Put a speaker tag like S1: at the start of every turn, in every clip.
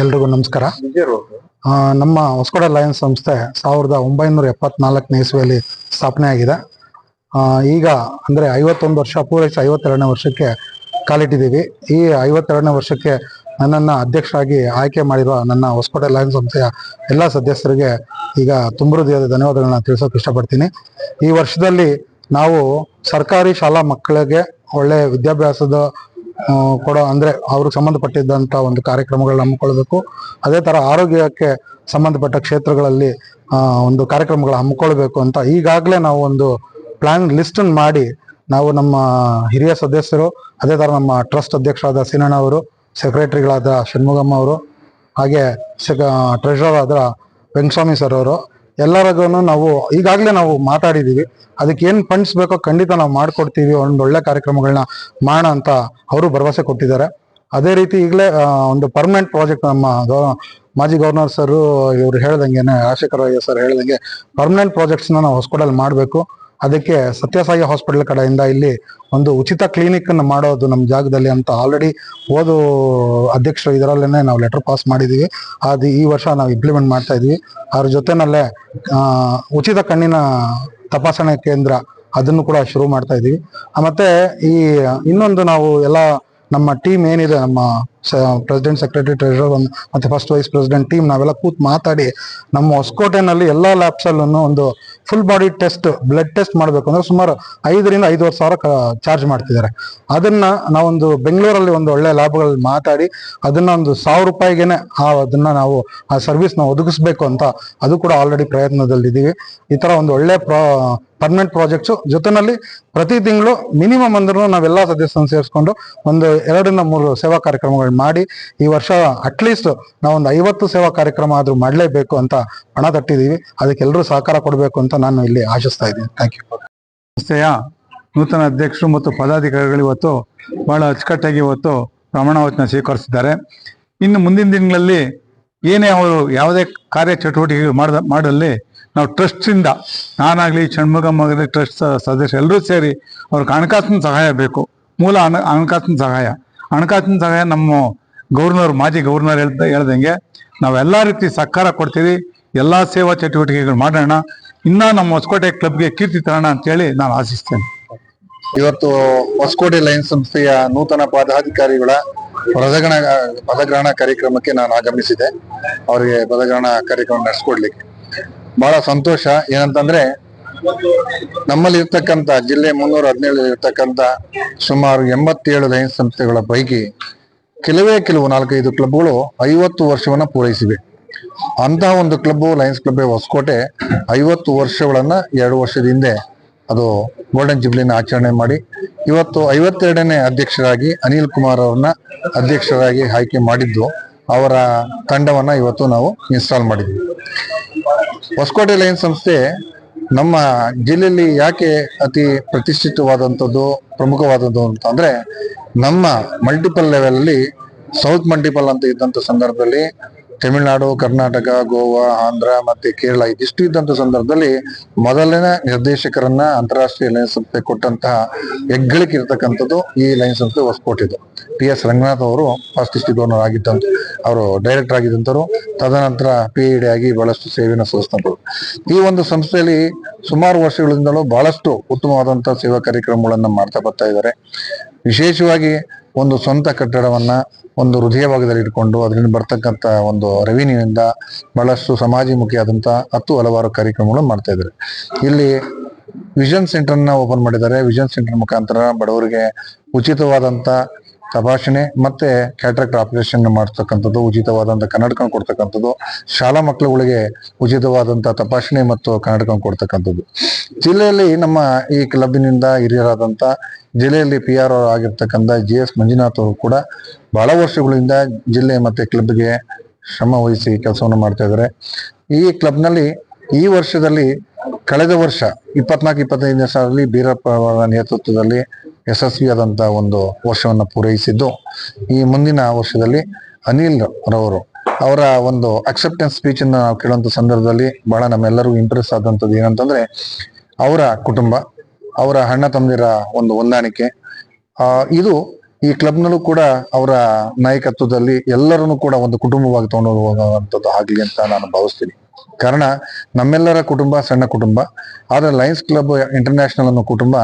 S1: ಎಲ್ರಿಗೂ ನಮಸ್ಕಾರ. ನಮ್ಮ ಹೊಸಕೋಟೆ ಲಯನ್ಸ್ ಸಂಸ್ಥೆ ಸಾವಿರದ ಒಂಬೈನೂರ ಎಪ್ಪತ್ನಾಲ್ಕನೇ ಇಸ್ವಿಯಲ್ಲಿ ಸ್ಥಾಪನೆ ಆಗಿದೆ. ಈಗ ಅಂದರೆ ಐವತ್ತೊಂದು ವರ್ಷ, ಪೂರೈಸಿ ಐವತ್ತೆರಡನೇ ವರ್ಷಕ್ಕೆ ಕಾಲಿಟ್ಟಿದ್ದೀವಿ. ಈ ಐವತ್ತೆರಡನೇ ವರ್ಷಕ್ಕೆ ನನ್ನನ್ನು ಅಧ್ಯಕ್ಷರಾಗಿ ಆಯ್ಕೆ ಮಾಡಿರುವ ನನ್ನ ಹೊಸಕೋಟೆ ಲಯನ್ಸ್ ಸಂಸ್ಥೆಯ ಎಲ್ಲ ಸದಸ್ಯರಿಗೆ ಈಗ ತುಂಬ ಹೃದಯದ ಧನ್ಯವಾದಗಳನ್ನ ತಿಳಿಸೋಕೆ ಇಷ್ಟಪಡ್ತೀನಿ. ಈ ವರ್ಷದಲ್ಲಿ ನಾವು ಸರ್ಕಾರಿ ಶಾಲಾ ಮಕ್ಕಳಿಗೆ ಒಳ್ಳೆ ವಿದ್ಯಾಭ್ಯಾಸದ ಕೊಡೋ, ಅಂದ್ರೆ ಅವ್ರಿಗೆ ಸಂಬಂಧಪಟ್ಟಿದ್ದಂತ ಒಂದು ಕಾರ್ಯಕ್ರಮಗಳನ್ನ ಹಮ್ಮಿಕೊಳ್ಬೇಕು. ಅದೇ ತರ ಆರೋಗ್ಯಕ್ಕೆ ಸಂಬಂಧಪಟ್ಟ ಕ್ಷೇತ್ರಗಳಲ್ಲಿ ಒಂದು ಕಾರ್ಯಕ್ರಮಗಳು ಹಮ್ಮಿಕೊಳ್ಬೇಕು ಅಂತ ಈಗಾಗಲೇ ನಾವು ಒಂದು ಪ್ಲಾನ್ ಲಿಸ್ಟ್ ಮಾಡಿ, ನಾವು ನಮ್ಮ ಹಿರಿಯ ಸದಸ್ಯರು, ಅದೇ ತರ ನಮ್ಮ ಟ್ರಸ್ಟ್ ಅಧ್ಯಕ್ಷರಾದ ಸೀನಣ್ಣ ಅವರು ಸೆಕ್ರೆಟರಿಗಳಾದ ಷಣ್ಮುಗಮ್ಮ ಅವರು, ಹಾಗೆ ಟ್ರೆಷರರ್ ಆದ ವೆಂಕಸ್ವಾಮಿ ಸರ್ ಅವರು ಎಲ್ಲರಿಗೂ ನಾವು ಈಗಾಗಲೇ ನಾವು ಮಾತಾಡಿದ್ದೀವಿ ಅದಕ್ಕೆ ಏನು ಫಂಡ್ಸ್ ಬೇಕೋ ಖಂಡಿತ ನಾವು ಮಾಡಿಕೊಡ್ತೀವಿ, ಒಂದು ಒಳ್ಳೆ ಕಾರ್ಯಕ್ರಮಗಳನ್ನ ಮಾಡೋಣ ಅಂತ ಅವರು ಭರವಸೆ ಕೊಟ್ಟಿದ್ದಾರೆ. ಅದೇ ರೀತಿ ಈಗಲೇ ಒಂದು ಪರ್ಮನೆಂಟ್ ಪ್ರಾಜೆಕ್ಟ್ ನಮ್ಮ ಮಾಜಿ ಗವರ್ನರ್ ಸರ್ ಇವರು ಹೇಳ್ದಂಗೆ ರಾಜಶೇಖರ ಅಯ್ಯ ಸರ್ ಹೇಳ್ದಂಗೆ ಪರ್ಮನೆಂಟ್ ಪ್ರಾಜೆಕ್ಟ್ಸ್ ನಾವು ಹೊಸಕೋಟಲ್ಲಿ ಮಾಡಬೇಕು. ಅದಕ್ಕೆ ಸತ್ಯಸಾಯಿ ಹಾಸ್ಪಿಟಲ್ ಕಡೆಯಿಂದ ಇಲ್ಲಿ ಒಂದು ಉಚಿತ ಕ್ಲಿನಿಕ್ ಅನ್ನು ಮಾಡೋದು ನಮ್ಮ ಜಾಗದಲ್ಲಿ ಅಂತ ಆಲ್ರೆಡಿ ಓದು ಅಧ್ಯಕ್ಷರು ಇದರಲ್ಲೇ ನಾವು ಲೆಟರ್ ಪಾಸ್ ಮಾಡಿದ್ದೀವಿ ಅದು ಈ ವರ್ಷ ನಾವು ಇಂಪ್ಲಿಮೆಂಟ್ ಮಾಡ್ತಾ ಇದೀವಿ. ಅದ್ರ ಜೊತೆನಲ್ಲೇ ಉಚಿತ ಕಣ್ಣಿನ ತಪಾಸಣೆ ಕೇಂದ್ರ ಅದನ್ನು ಕೂಡ ಶುರು ಮಾಡ್ತಾ ಇದೀವಿ. ಆ, ಮತ್ತೆ ಈ ಇನ್ನೊಂದು ನಾವು ಎಲ್ಲ ನಮ್ಮ ಟೀಮ್ ಏನಿದೆ ನಮ್ಮ ಪ್ರೆಸಿಡೆಂಟ್ ಸೆಕ್ರೆಟರಿ ಟ್ರೆಜರರ್ ಮತ್ತೆ ಫಸ್ಟ್ ವೈಸ್ ಪ್ರೆಸಿಡೆಂಟ್ ಟೀಮ್ ನಾವೆಲ್ಲ ಕೂತ್ ಮಾತಾಡಿ ನಮ್ಮ ಹೊಸಕೋಟೆನಲ್ಲಿ ಎಲ್ಲ ಲ್ಯಾಬ್ಸ್ ಅಲ್ಲೂ ಒಂದು full body test blood test ಮಾಡಬೇಕು ಅಂದ್ರೆ ಸುಮಾರು ಐದರಿಂದ ಐದುವರೆ ಸಾವಿರ ಚಾರ್ಜ್ ಮಾಡ್ತಿದ್ದಾರೆ. ಅದನ್ನ ನಾವೊಂದು ಬೆಂಗಳೂರಲ್ಲಿ ಒಂದು ಒಳ್ಳೆ ಲ್ಯಾಬ್ಗಳಲ್ಲಿ ಮಾತಾಡಿ ಅದನ್ನ ಒಂದು ಸಾವಿರ ರೂಪಾಯಿಗೆನೆ ಆ ಅದನ್ನ ನಾವು ಆ ಸರ್ವಿಸ್ನ ಒದಗಿಸ್ಬೇಕು ಅಂತ ಅದು ಕೂಡ ಆಲ್ರೆಡಿ ಪ್ರಯತ್ನದಲ್ಲಿದ್ದೀವಿ. ಈ ತರ ಒಂದು ಒಳ್ಳೆ ಪರ್ಮನೆಂಟ್ ಪ್ರಾಜೆಕ್ಟ್ಸ್ ಜೊತೆನಲ್ಲಿ ಪ್ರತಿ ತಿಂಗಳು ಮಿನಿಮಮ್ ಅಂದ್ರೂ ನಾವೆಲ್ಲ ಸದಸ್ಯರನ್ನು ಸೇರಿಸ್ಕೊಂಡು ಒಂದು ಎರಡರಿಂದ ಮೂರು ಸೇವಾ ಕಾರ್ಯಕ್ರಮಗಳು ಮಾಡಿ ಈ ವರ್ಷ ಅಟ್ಲೀಸ್ಟ್ ನಾವೊಂದು ಐವತ್ತು ಸೇವಾ ಕಾರ್ಯಕ್ರಮ ಆದ್ರೂ ಮಾಡಲೇಬೇಕು ಅಂತ ಹಣ ತಟ್ಟಿದ್ದೀವಿ ಅದಕ್ಕೆ ಎಲ್ಲರೂ ಸಹಕಾರ ಕೊಡಬೇಕು ಅಂತ ನಾನು ಇಲ್ಲಿ ಆಶಿಸ್ತಾ ಇದ್ದೀನಿ. ಥ್ಯಾಂಕ್ ಯು
S2: ಸಂಸ್ಥೆಯ ನೂತನ ಅಧ್ಯಕ್ಷರು ಮತ್ತು ಪದಾಧಿಕಾರಿಗಳು ಇವತ್ತು ಬಹಳ ಅಚ್ಚುಕಟ್ಟಾಗಿ ಇವತ್ತು ಪ್ರಮಾಣ ವಚನ ಸ್ವೀಕರಿಸಿದ್ದಾರೆ. ಇನ್ನು ಮುಂದಿನ ದಿನಗಳಲ್ಲಿ ಏನೇ ಅವರು ಯಾವುದೇ ಕಾರ್ಯ ಚಟುವಟಿಕೆಗಳು ಮಾಡ ಮಾಡಲ್ಲಿ ನಾವು ಟ್ರಸ್ಟ್ ಇಂದ ನಾನಾಗ್ಲಿ ಷಣ್ಮುಗಮ್ಮ ಆಗಲಿ ಟ್ರಸ್ಟ್ ಸದಸ್ಯ ಎಲ್ಲರೂ ಸೇರಿ ಅವ್ರಿಗೆ ಹಣಕಾಸಿನ ಸಹಾಯ ಬೇಕು. ಮೂಲ ಹಣ, ಹಣಕಾಸಿನ ಸಹಾಯ. ಹಣಕಾಸಿನ ಸಹಾಯ ನಮ್ಮ ಗವರ್ನರ್ ಮಾಜಿ ಗವರ್ನರ್ ಹೇಳ್ದ, ಹೇಳ್ದಂಗೆ ನಾವೆಲ್ಲ ರೀತಿ ಸರ್ಕಾರ ಕೊಡ್ತೀವಿ. ಎಲ್ಲಾ ಸೇವಾ ಚಟುವಟಿಕೆಗಳು ಮಾಡೋಣ. ಇನ್ನ ನಮ್ಮ ಹೊಸಕೋಟೆ ಕ್ಲಬ್ಗೆ ಕೀರ್ತಿ ತರೋಣ ಅಂತೇಳಿ ನಾನು ಆಶಿಸ್ತೇನೆ.
S3: ಇವತ್ತು ಹೊಸಕೋಟೆ ಲಯನ್ಸ್ ಸಂಸ್ಥೆಯ ನೂತನ ಪದಾಧಿಕಾರಿಗಳ ಪದಗ್ರಹಣ ಪದಗ್ರಹಣ ಕಾರ್ಯಕ್ರಮಕ್ಕೆ ನಾನು ಆಗಮಿಸಿದೆ ಅವರಿಗೆ ಪದಗ್ರಹಣ ಕಾರ್ಯಕ್ರಮ ನಡೆಸ್ಕೊಡ್ಲಿಕ್ಕೆ. ಬಹಳ ಸಂತೋಷ. ಏನಂತಂದ್ರೆ ನಮ್ಮಲ್ಲಿ ಇರ್ತಕ್ಕಂಥ ಜಿಲ್ಲೆ ಮುನ್ನೂರ ಹದಿನೇಳಲ್ಲಿ ಇರ್ತಕ್ಕಂಥ ಸುಮಾರು ಎಂಬತ್ತೇಳು ಲಯನ್ಸ್ ಸಂಸ್ಥೆಗಳ ಪೈಕಿ ಕೆಲವೇ ಕೆಲವು ನಾಲ್ಕೈದು ಕ್ಲಬ್ಗಳು ಐವತ್ತು ವರ್ಷವನ್ನ ಪೂರೈಸಿವೆ. ಅಂತಹ ಒಂದು ಕ್ಲಬ್ ಲಯನ್ಸ್ ಕ್ಲಬ್ ಹೊಸಕೋಟೆ ಐವತ್ತು ವರ್ಷಗಳನ್ನ ಎರಡು ವರ್ಷದ ಹಿಂದೆ ಅದು ಗೋಲ್ಡನ್ ಜುಬ್ಲಿನ ಆಚರಣೆ ಮಾಡಿ, ಇವತ್ತು ಐವತ್ತೆರಡನೇ ಅಧ್ಯಕ್ಷರಾಗಿ ಅನಿಲ್ ಕುಮಾರ್ ಅವ್ರನ್ನ ಅಧ್ಯಕ್ಷರಾಗಿ ಆಯ್ಕೆ ಮಾಡಿದ್ದು, ಅವರ ತಂಡವನ್ನ ಇವತ್ತು ನಾವು ಇನ್ಸ್ಟಾಲ್ ಮಾಡಿದ್ವಿ. ಹೊಸಕೋಟೆ ಲೈನ್ ಸಂಸ್ಥೆ ನಮ್ಮ ಜಿಲ್ಲೆಯಲ್ಲಿ ಯಾಕೆ ಅತಿ ಪ್ರತಿಷ್ಠಿತವಾದಂಥದ್ದು, ಪ್ರಮುಖವಾದದ್ದು ಅಂತ ಅಂದ್ರೆ ನಮ್ಮ ಮಲ್ಟಿಪಲ್ ಲೆವೆಲ್ ಸೌತ್ ಮಲ್ಟಿಪಲ್ ಅಂತ ಇದ್ದಂತ ಸಂದರ್ಭದಲ್ಲಿ ತಮಿಳುನಾಡು, ಕರ್ನಾಟಕ, ಗೋವಾ, ಆಂಧ್ರ ಮತ್ತೆ ಕೇರಳ ಇದಿಷ್ಟು ಇದ್ದಂತ ಸಂದರ್ಭದಲ್ಲಿ ಮೊದಲನೇ ನಿರ್ದೇಶಕರನ್ನ ಅಂತಾರಾಷ್ಟ್ರೀಯ ಲಯನ್ಸ್ ಸಂಸ್ಥೆ ಕೊಟ್ಟಂತಹ ಹೆಗ್ಗಳಿಕೆ ಇರ್ತಕ್ಕಂಥದ್ದು ಈ ಲಯನ್ಸ್ ಸಂಸ್ಥೆ ಹೊಸಕೊಟ್ಟಿದ್ದು ಪಿ ಎಸ್ ರಂಗನಾಥ್ ಅವರು ಫಸ್ಟ್ ಡೋನರ್ ಆಗಿದ್ದಂತ, ಅವರು ಡೈರೆಕ್ಟರ್ ಆಗಿದ್ದಂಥವ್ರು ತದನಂತರ ಪಿ ಡಿ ಆಗಿ ಬಹಳಷ್ಟು ಸೇವೆಯನ್ನು ಸಲ್ಲಿಸಿದಂಥವ್ರು ಈ ಒಂದು ಸಂಸ್ಥೆಯಲ್ಲಿ ಸುಮಾರು ವರ್ಷಗಳಿಂದಲೂ ಬಹಳಷ್ಟು ಉತ್ತಮವಾದಂತಹ ಸೇವಾ ಕಾರ್ಯಕ್ರಮಗಳನ್ನು ಮಾಡ್ತಾ ಬರ್ತಾ ಇದ್ದಾರೆ. ವಿಶೇಷವಾಗಿ ಒಂದು ಸ್ವಂತ ಕಟ್ಟಡವನ್ನ ಒಂದು ಹೃದಯ ಭಾಗದಲ್ಲಿ ಇಟ್ಕೊಂಡು ಅದರಿಂದ ಬರ್ತಕ್ಕಂಥ ಒಂದು ರೆವಿನ್ಯೂ ಇಂದ ಬಹಳಷ್ಟು ಸಮಾಜಮುಖಿಯಾದಂತ ಹತ್ತು ಹಲವಾರು ಕಾರ್ಯಕ್ರಮಗಳು ಮಾಡ್ತಾ ಇದ್ದಾರೆ. ಇಲ್ಲಿ ವಿಷನ್ ಸೆಂಟರ್ನ ಓಪನ್ ಮಾಡಿದ್ದಾರೆ. ವಿಷನ್ ಸೆಂಟರ್ ಮುಖಾಂತರ ಬಡವರಿಗೆ ಉಚಿತವಾದಂತ ತಪಾಸಣೆ ಮತ್ತೆ ಕ್ಯಾಟ್ರಾಕ್ಟ್ ಆಪರೇಷನ್ ಮಾಡ್ತಕ್ಕಂಥದ್ದು ಉಚಿತವಾದಂಥ ಕನ್ನಡಕ ಕೊಡ್ತಕ್ಕಂಥದ್ದು, ಶಾಲಾ ಮಕ್ಕಳುಗಳಿಗೆ ಉಚಿತವಾದಂಥ ತಪಾಸಣೆ ಮತ್ತು ಕನ್ನಡಕ ಕೊಡ್ತಕ್ಕಂಥದ್ದು. ಜಿಲ್ಲೆಯಲ್ಲಿ ನಮ್ಮ ಈ ಕ್ಲಬ್ಬಿನಿಂದ ಹಿರಿಯರಾದಂಥ ಜಿಲ್ಲೆಯಲ್ಲಿ ಪಿ ಆರ್ ಆಗಿರ್ತಕ್ಕಂಥ ಜಿ ಎಸ್ ಮಂಜುನಾಥ್ ಅವರು ಕೂಡ ಬಹಳ ವರ್ಷಗಳಿಂದ ಜಿಲ್ಲೆ ಮತ್ತೆ ಕ್ಲಬ್ಗೆ ಶ್ರಮ ವಹಿಸಿ ಕೆಲಸವನ್ನು ಮಾಡ್ತಾ ಇದ್ದಾರೆ. ಈ ಕ್ಲಬ್ನಲ್ಲಿ ಈ ವರ್ಷದಲ್ಲಿ ಕಳೆದ ವರ್ಷ ಇಪ್ಪತ್ನಾಲ್ಕು, ಇಪ್ಪತ್ತೈದನೇ ಸಾಲಲ್ಲಿ ಬೀರಪ್ಪ ಅವರ ನೇತೃತ್ವದಲ್ಲಿ ಯಶಸ್ವಿಯಾದಂತ ಒಂದು ವರ್ಷವನ್ನು ಪೂರೈಸಿದ್ದು, ಈ ಮುಂದಿನ ವರ್ಷದಲ್ಲಿ ಅನಿಲ್ ರವರು ಅವರ ಒಂದು ಅಕ್ಸೆಪ್ಟೆನ್ಸ್ ಸ್ಪೀಚ್ ಅನ್ನ ನಾವು ಕೇಳುವಂಥ ಸಂದರ್ಭದಲ್ಲಿ ಬಹಳ ನಮ್ಮೆಲ್ಲರಿಗೂ ಇಂಪ್ರೆಸ್ ಆದಂಥದ್ದು ಏನಂತಂದ್ರೆ, ಅವರ ಕುಟುಂಬ, ಅವರ ಅಣ್ಣ ತಮ್ಮದಿರ ಒಂದು ಹೊಂದಾಣಿಕೆ. ಇದು ಈ ಕ್ಲಬ್ನಲ್ಲೂ ಕೂಡ ಅವರ ನಾಯಕತ್ವದಲ್ಲಿ ಎಲ್ಲರನ್ನು ಕೂಡ ಒಂದು ಕುಟುಂಬವಾಗಿ ತಗೊಂಡು ಹೋಗುವಂಥದ್ದು ಆಗ್ಲಿ ಅಂತ ನಾನು ಭಾವಿಸ್ತೀನಿ. ಕಾರಣ, ನಮ್ಮೆಲ್ಲರ ಕುಟುಂಬ ಸಣ್ಣ ಕುಟುಂಬ, ಆದರೆ ಲಯನ್ಸ್ ಕ್ಲಬ್ ಇಂಟರ್ನ್ಯಾಷನಲ್ ಅನ್ನೋ ಕುಟುಂಬ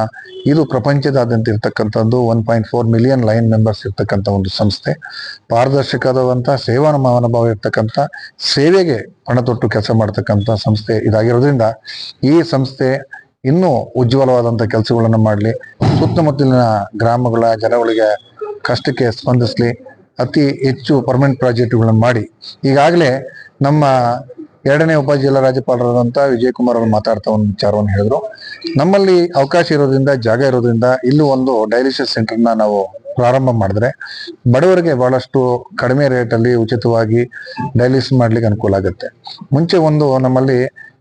S3: ಇದು ಪ್ರಪಂಚದಾದ್ಯಂತ ಇರ್ತಕ್ಕಂಥದ್ದು one point four million lion members ಇರ್ತಕ್ಕಂಥ ಒಂದು ಸಂಸ್ಥೆ. ಪಾರದರ್ಶಕವಾದಂಥ ಸೇವಾ ಮನೋಭಾವ ಇರ್ತಕ್ಕಂಥ, ಸೇವೆಗೆ ಪಣ ತೊಟ್ಟು ಕೆಲಸ ಮಾಡ್ತಕ್ಕಂಥ ಸಂಸ್ಥೆ ಇದಾಗಿರೋದ್ರಿಂದ ಈ ಸಂಸ್ಥೆ ಇನ್ನೂ ಉಜ್ವಲವಾದಂತ ಕೆಲಸಗಳನ್ನು ಮಾಡಲಿ. ಸುತ್ತಮುತ್ತಲಿನ ಗ್ರಾಮಗಳ ಜನಗಳಿಗೆ ಕಷ್ಟಕ್ಕೆ ಸ್ಪಂದಿಸ್ಲಿ, ಅತಿ ಹೆಚ್ಚು ಪರ್ಮನೆಂಟ್ ಪ್ರಾಜೆಕ್ಟ್ಗಳನ್ನು ಮಾಡಿ. ಈಗಾಗಲೇ ನಮ್ಮ ಎರಡನೇ ಉಪ ಜಿಲ್ಲಾ ರಾಜ್ಯಪಾಲರಾದಂತ ವಿಜಯ್ ಕುಮಾರ್ ಅವರು ಮಾತಾಡ್ತಾ ಒಂದು ವಿಚಾರವನ್ನು ಹೇಳಿದ್ರು. ನಮ್ಮಲ್ಲಿ ಅವಕಾಶ ಇರೋದ್ರಿಂದ, ಜಾಗ ಇರೋದ್ರಿಂದ ಇಲ್ಲೂ ಒಂದು ಡಯಾಲಿಸಿಸ್ ಸೆಂಟರ್ನ ನಾವು ಪ್ರಾರಂಭ ಮಾಡಿದ್ರೆ ಬಡವರಿಗೆ ಬಹಳಷ್ಟು ಕಡಿಮೆ ರೇಟಲ್ಲಿ ಉಚಿತವಾಗಿ ಡಯಾಲಿಸಿಸ್ ಮಾಡ್ಲಿಕ್ಕೆ ಅನುಕೂಲ ಆಗುತ್ತೆ. ಮುಂಚೆ ಒಂದು ನಮ್ಮಲ್ಲಿ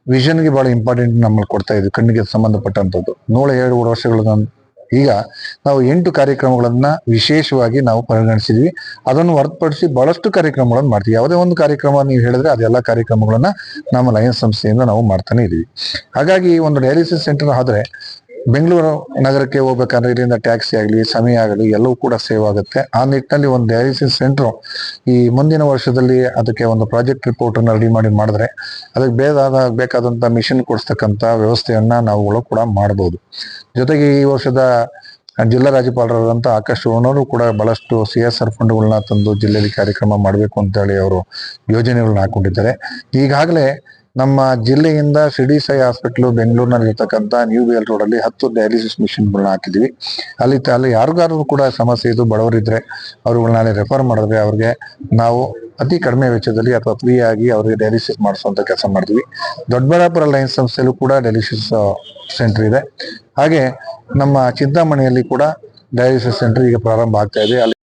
S3: ವಿಷನ್ಗೆ ಬಹಳ ಇಂಪಾರ್ಟೆಂಟ್ ನಮ್ಮಲ್ಲಿ ಕೊಡ್ತಾ ಇದ್ವಿ, ಕಣ್ಣಿಗೆ ಸಂಬಂಧಪಟ್ಟಂತದ್ದು ನೂರ ಏಳು ವರ್ಷಗಳ ನಂ- ಈಗ ನಾವು ಎಂಟು ಕಾರ್ಯಕ್ರಮಗಳನ್ನ ವಿಶೇಷವಾಗಿ ನಾವು ಪರಿಗಣಿಸಿದ್ವಿ. ಅದನ್ನು ಹೊರತುಪಡಿಸಿ ಬಹಳಷ್ಟು ಕಾರ್ಯಕ್ರಮಗಳನ್ನು ಮಾಡ್ತೀವಿ. ಯಾವುದೇ ಒಂದು ಕಾರ್ಯಕ್ರಮ ನೀವು ಹೇಳಿದ್ರೆ ಅದೆಲ್ಲ ಕಾರ್ಯಕ್ರಮಗಳನ್ನ ನಮ್ಮ ಲಯನ್ಸ್ ಸಂಸ್ಥೆಯಿಂದ ನಾವು ಮಾಡ್ತಾನೆ ಇದೀವಿ. ಹಾಗಾಗಿ ಒಂದು ಡಯಾಲಿಸಿಸ್ ಸೆಂಟರ್ ಆದ್ರೆ ಬೆಂಗಳೂರು ನಗರಕ್ಕೆ ಹೋಗ್ಬೇಕಂದ್ರೆ ಇಲ್ಲಿಂದ ಟ್ಯಾಕ್ಸಿ ಆಗಲಿ, ಸಮಯ ಆಗಲಿ ಎಲ್ಲವೂ ಕೂಡ ಸೇವ್ ಆಗುತ್ತೆ. ಆ ನಿಟ್ಟಿನಲ್ಲಿ ಒಂದು ಡಯಾಲಿಸಿಸ್ ಸೆಂಟರ್ ಈ ಮುಂದಿನ ವರ್ಷದಲ್ಲಿ ಅದಕ್ಕೆ ಒಂದು ಪ್ರಾಜೆಕ್ಟ್ ರಿಪೋರ್ಟ್ ಅನ್ನು ರೆಡಿ ಮಾಡಿ ಮಾಡಿದ್ರೆ ಅದಕ್ಕೆ ಬೇಕಾದ, ಬೇಕಾದಂತ ಮಿಷನ್ ಕೊಡಿಸ್ತಕ್ಕಂತ ವ್ಯವಸ್ಥೆಯನ್ನ ನಾವುಗಳು ಕೂಡ ಮಾಡಬಹುದು ಜೊತೆಗೆ ಈ ವರ್ಷದ ಜಿಲ್ಲಾ ರಾಜ್ಯಪಾಲರಾದಂಥ ಆಕಾಶ್ ಅವರು ಕೂಡ ಬಹಳಷ್ಟು ಸಿ ಎಸ್ ಆರ್ ಫಂಡ್ಗಳನ್ನ ತಂದು ಜಿಲ್ಲೆಯಲ್ಲಿ ಕಾರ್ಯಕ್ರಮ ಮಾಡಬೇಕು ಅಂತ ಹೇಳಿ ಅವರು ಯೋಜನೆಗಳನ್ನ ಹಾಕೊಂಡಿದ್ದಾರೆ. ಈಗಾಗಲೇ ನಮ್ಮ ಜಿಲ್ಲೆಯಿಂದ ಸಿಡಿ ಸೈ ಹಾಸ್ಪಿಟಲ್ ಬೆಂಗಳೂರಿನಲ್ಲಿ ಇರ್ತಕ್ಕಂಥ ನ್ಯೂ ಬಿ ಎಲ್ ರೋಡ್ ಅಲ್ಲಿ ಹತ್ತು ಡಯಾಲಿಸಿಸ್ ಮಿಷನ್ಗಳನ್ನ ಹಾಕಿದ್ವಿ. ಅಲ್ಲಿ ಅಲ್ಲಿ ಯಾರಿಗಾದ್ರೂ ಕೂಡ ಸಮಸ್ಯೆ ಇದು ಬಡವರಿದ್ರೆ ಅವ್ರುಗಳನ್ನ ಅಲ್ಲಿ ರೆಫರ್ ಮಾಡಿದ್ರೆ ಅವ್ರಿಗೆ ನಾವು ಅತಿ ಕಡಿಮೆ ವೆಚ್ಚದಲ್ಲಿ ಅಥವಾ ಫ್ರೀ ಆಗಿ ಅವರಿಗೆ ಡಯಾಲಿಸಿಸ್ ಮಾಡಿಸುವಂತ ಕೆಲಸ ಮಾಡ್ತೀವಿ. ದೊಡ್ಡಬಳ್ಳಾಪುರ ಲೈನ್ಸ್ ಸಂಸ್ಥೆಯಲ್ಲೂ ಕೂಡ ಡಯಾಲಿಸಿಸ್ ಸೆಂಟರ್ ಇದೆ. ಹಾಗೆ ನಮ್ಮ ಚಿಂತಾಮಣಿಯಲ್ಲಿ ಕೂಡ ಡಯಾಲಿಸಿಸ್ ಸೆಂಟರ್ ಈಗ ಪ್ರಾರಂಭ ಆಗ್ತಾ ಇದೆ. ಅಲ್ಲಿ